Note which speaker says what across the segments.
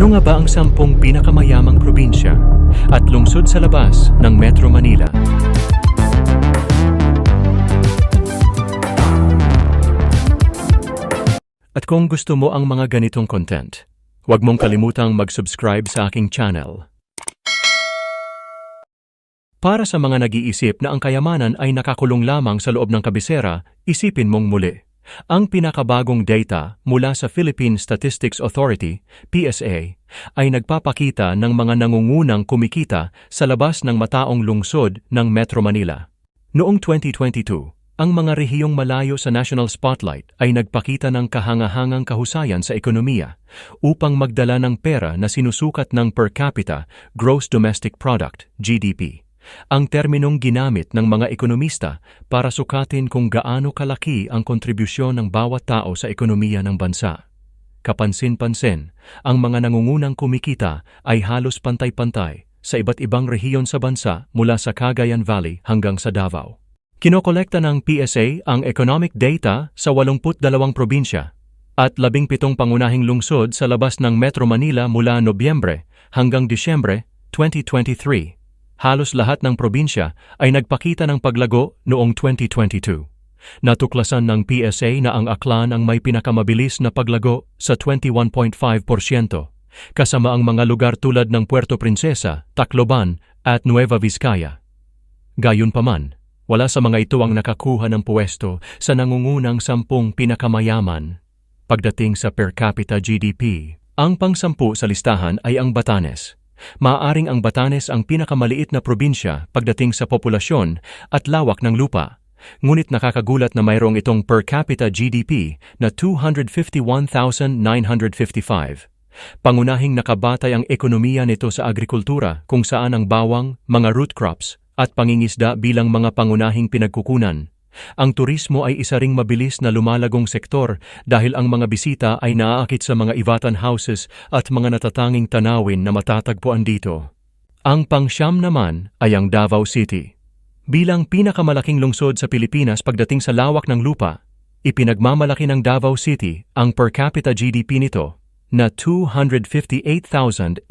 Speaker 1: Ano nga ba ang sampung pinakamayamang probinsya at lungsod sa labas ng Metro Manila? At kung gusto mo ang mga ganitong content, huwag mong kalimutang mag-subscribe sa aking channel. Para sa mga nag-iisip na ang kayamanan ay nakakulong lamang sa loob ng kabisera, isipin mong muli. Ang pinakabagong data mula sa Philippine Statistics Authority, PSA, ay nagpapakita ng mga nangungunang kumikita sa labas ng mataong lungsod ng Metro Manila. Noong 2022, ang mga rehiyong malayo sa national spotlight ay nagpakita ng kahangahangang kahusayan sa ekonomiya upang magdala ng pera na sinusukat ng per capita gross domestic product GDP. Ang terminong ginamit ng mga ekonomista para sukatin kung gaano kalaki ang kontribusyon ng bawat tao sa ekonomiya ng bansa. Kapansin-pansin, ang mga nangungunang kumikita ay halos pantay-pantay sa iba't ibang rehiyon sa bansa mula sa Cagayan Valley hanggang sa Davao. Kinokolekta ng PSA ang economic data sa 82 probinsya at 17 pangunahing lungsod sa labas ng Metro Manila mula Nobyembre hanggang Disyembre 2023. Halos lahat ng probinsya ay nagpakita ng paglago noong 2022. Natuklasan ng PSA na ang Aklan ang may pinakamabilis na paglago sa 21.5%, kasama ang mga lugar tulad ng Puerto Princesa, Tacloban at Nueva Vizcaya. Gayunpaman, wala sa mga ito ang nakakuha ng puwesto sa nangungunang sampung pinakamayaman. Pagdating sa per capita GDP, ang pangsampu sa listahan ay ang Batanes. Maaring ang Batanes ang pinakamaliit na probinsya pagdating sa populasyon at lawak ng lupa. Ngunit nakakagulat na mayroong itong per capita GDP na 251,955. Pangunahing nakabatay ang ekonomiya nito sa agrikultura kung saan ang bawang, mga root crops, at pangingisda bilang mga pangunahing pinagkukunan. Ang turismo ay isa ring mabilis na lumalagong sektor dahil ang mga bisita ay naaakit sa mga Ivatan houses at mga natatanging tanawin na matatagpuan dito. Ang pangsyam naman ay ang Davao City. Bilang pinakamalaking lungsod sa Pilipinas pagdating sa lawak ng lupa, ipinagmamalaki ng Davao City ang per capita GDP nito na 258,811.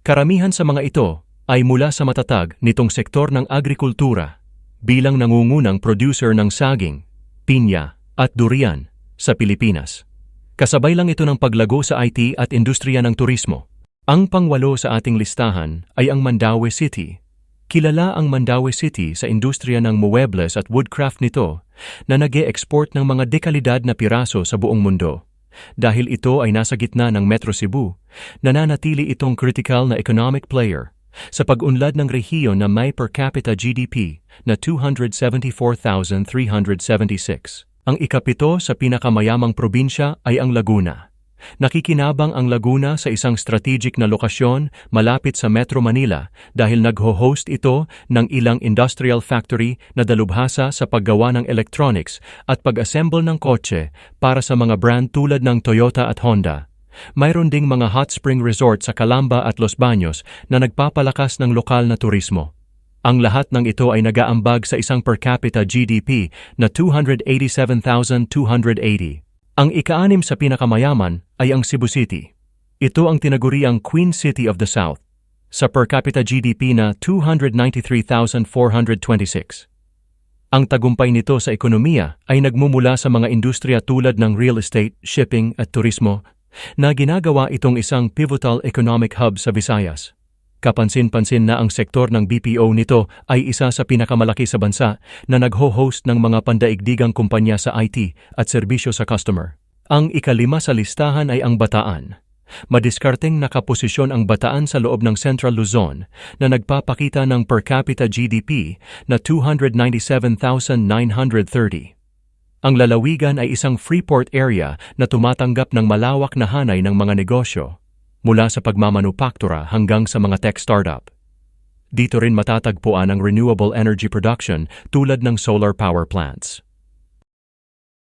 Speaker 1: Karamihan sa mga ito ay mula sa matatag nitong sektor ng agrikultura bilang nangungunang producer ng saging, pinya at durian sa Pilipinas. Kasabay lang ito ng paglago sa IT at industriya ng turismo. Ang pangwalo sa ating listahan ay ang Mandaue City. Kilala ang Mandaue City sa industriya ng muebles at woodcraft nito na nag export ng mga dekalidad na piraso sa buong mundo. Dahil ito ay nasa gitna ng Metro Cebu, nananatili itong critical na economic player sa pag-unlad ng rehiyon na may per capita GDP na 274,376. Ang ikapito sa pinakamayamang probinsya ay ang Laguna. Nakikinabang ang Laguna sa isang strategic na lokasyon malapit sa Metro Manila dahil nagho-host ito ng ilang industrial factory na dalubhasa sa paggawa ng electronics at pag-assemble ng kotse para sa mga brand tulad ng Toyota at Honda. Mayroon ding mga hot spring resort sa Calamba at Los Baños na nagpapalakas ng lokal na turismo. Ang lahat ng ito ay nagaambag sa isang per capita GDP na 287,280. Ang ikaanim sa pinakamayaman ay ang Cebu City. Ito ang tinaguriang Queen City of the South sa per capita GDP na 293,426. Ang tagumpay nito sa ekonomiya ay nagmumula sa mga industriya tulad ng real estate, shipping at turismo na ginagawa itong isang pivotal economic hub sa Visayas. Kapansin-pansin na ang sektor ng BPO nito ay isa sa pinakamalaki sa bansa na nagho-host ng mga pandaigdigang kumpanya sa IT at serbisyo sa customer. Ang ikalima sa listahan ay ang Bataan. Madiskarteng nakaposisyon ang Bataan sa loob ng Central Luzon na nagpapakita ng per capita GDP na 297,930. Ang lalawigan ay isang freeport area na tumatanggap ng malawak na hanay ng mga negosyo, mula sa pagmamanupaktura hanggang sa mga tech startup. Dito rin matatagpuan ang renewable energy production tulad ng solar power plants.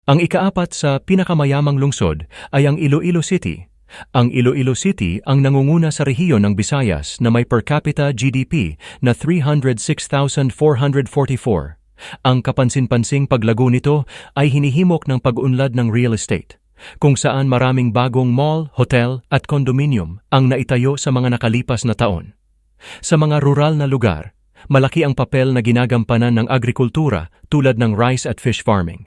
Speaker 1: Ang ikaapat sa pinakamayamang lungsod ay ang Iloilo City. Ang Iloilo City ang nangunguna sa rehiyon ng Visayas na may per capita GDP na 306,444 ang kapansin-pansing paglago nito ay hinihimok ng pag-unlad ng real estate, kung saan maraming bagong mall, hotel at condominium ang naitayo sa mga nakalipas na taon. Sa mga rural na lugar, malaki ang papel na ginagampanan ng agrikultura tulad ng rice at fish farming.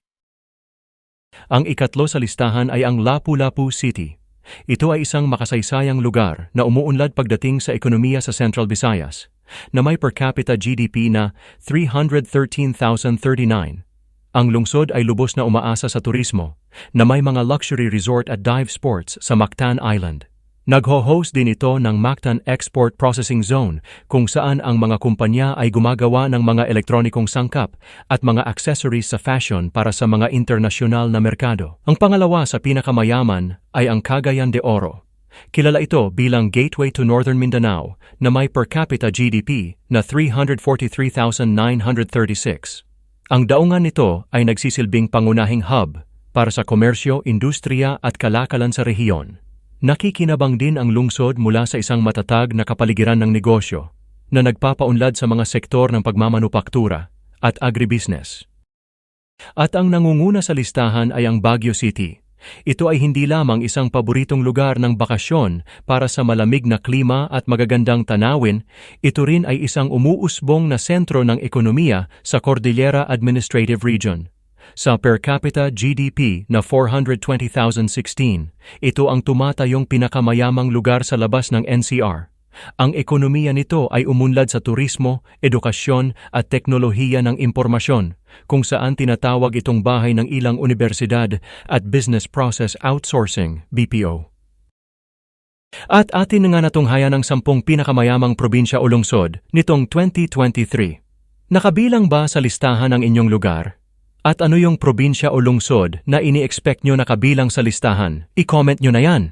Speaker 1: Ang ikatlo sa listahan ay ang Lapu-Lapu City. Ito ay isang makasaysayang lugar na umuunlad pagdating sa ekonomiya sa Central Visayas, na may per capita GDP na 313,039. Ang lungsod ay lubos na umaasa sa turismo, na may mga luxury resort at dive sports sa Mactan Island. Nagho-host din ito ng Mactan Export Processing Zone kung saan ang mga kumpanya ay gumagawa ng mga elektronikong sangkap at mga accessories sa fashion para sa mga internasyonal na merkado. Ang pangalawa sa pinakamayaman ay ang Cagayan de Oro. Kilala ito bilang gateway to Northern Mindanao na may per capita GDP na 343,936. Ang daungan nito ay nagsisilbing pangunahing hub para sa komersyo, industriya at kalakalan sa rehiyon. Nakikinabang din ang lungsod mula sa isang matatag na kapaligiran ng negosyo na nagpapaunlad sa mga sektor ng pagmamanupaktura at agribusiness. At ang nangunguna sa listahan ay ang Baguio City. Ito ay hindi lamang isang paboritong lugar ng bakasyon para sa malamig na klima at magagandang tanawin, ito rin ay isang umuusbong na sentro ng ekonomiya sa Cordillera Administrative Region. Sa per capita GDP na 420,016, ito ang tumatayong pinakamayamang lugar sa labas ng NCR. Ang ekonomiya nito ay umunlad sa turismo, edukasyon at teknolohiya ng impormasyon, kung saan tinatawag itong bahay ng ilang universidad at Business Process Outsourcing, BPO. At atin na nga natunghayan ang sampung pinakamayamang probinsya o lungsod nitong 2023. Nakabilang ba sa listahan ang inyong lugar? At ano yung probinsya o lungsod na ini-expect nyo na kabilang sa listahan? I-comment nyo na yan!